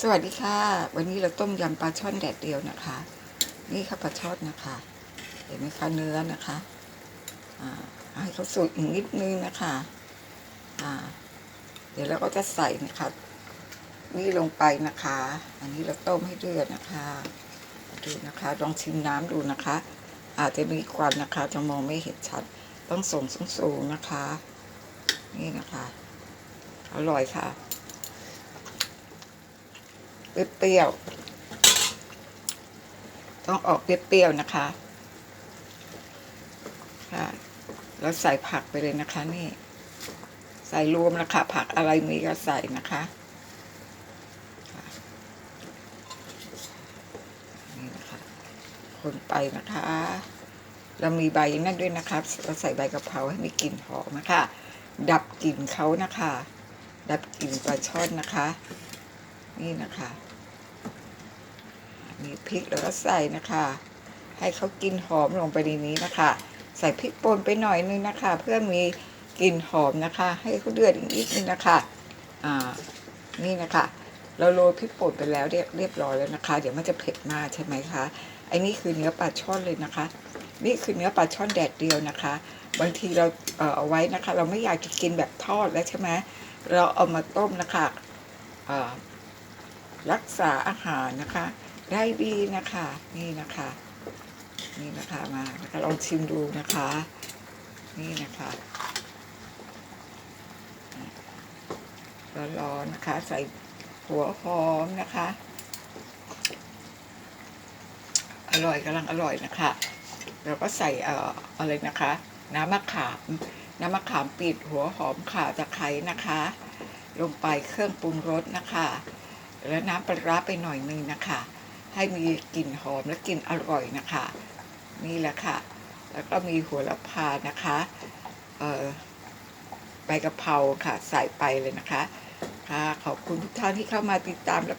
สวัสดีค่ะ วันนี้เราต้มยำปลาช่อนแดดเดียวนะคะ นี่ค่ะปลาช่อนนะคะ เห็นไหมคะเนื้อนะคะอ่าให้เขาสุกอีกนิดนึงนะคะอ่าเดี๋ยวเราก็จะใส่นะคะนี่ลงไปนะคะ อันนี้เราต้มให้เดือดนะคะดูนะคะลองชิมน้ำดูนะคะ อาจจะมีควันนะคะ จะมองไม่เห็นชัด ต้องส่งสูงๆนะคะ นี่นะคะ อร่อยค่ะ เปรี้ยวๆต้องออกเปรี้ยวๆนะคะค่ะแล้วใส่ผักไปเลยนะคะนี่ ใส่รวมนะคะ ผักอะไรมีก็ใส่นะคะคนี่นะคะคนไปนะคะ เรามีใบนั่นด้วยนะคะเราใส่ใบกะเพราให้มีกลิ่นหอมนะคะ ดับกลิ่นเขานะคะ ดับกลิ่นปลาช่อนนะคะ นี่นะคะมีพริกแล้วก็ใส่นะคะ ให้เขากินหอมลงไปในนี้นะคะ ใส่พริกป่นไปหน่อยนึงนะคะ เพื่อมีกลิ่นหอมนะคะ ให้เขาเดือดอีกนิดนึงนะคะอ่านี่นะคะ เราโรยพริกป่นไปแล้วเรียบเรียบร้อยแล้วนะคะ เดี๋ยวมันจะเผ็ดมากใช่ไหมคะไอ้นี่คือเนื้อปลาช่อนเลยนะคะ นี่คือเนื้อปลาช่อนแดดเดียวนะคะ บางทีเราเออเอาไว้นะคะ เราไม่อยากจะกินแบบทอดแล้วใช่ไหมเราเอามาต้มนะคะอ่า รักษาอาหารนะคะ ได้ดีนะคะ นี่นะคะ นี่นะคะมานะคะลองชิมดูนะคะ นี่นะคะร้อนๆนะคะ ใส่หัวหอมนะคะ อร่อยกำลังอร่อยนะคะแล้วก็ใส่เอ่ออะไรนะคะ น้ำมะขาม น้ำมะขามปิดหัวหอมข่าตะไคร้นะคะ ลงไปเครื่องปรุงรสนะคะ แล้วน้ำปลาร้าไปหน่อยนึงนะคะ ให้มีกลิ่นหอมและกลิ่นอร่อยนะคะ นี่แหละค่ะ แล้วก็มีหัวละพานะคะใบกะเพราค่ะใส่ไปเลยนะคะ ค่ะ ขอบคุณทุกท่านที่เข้ามาติดตามและ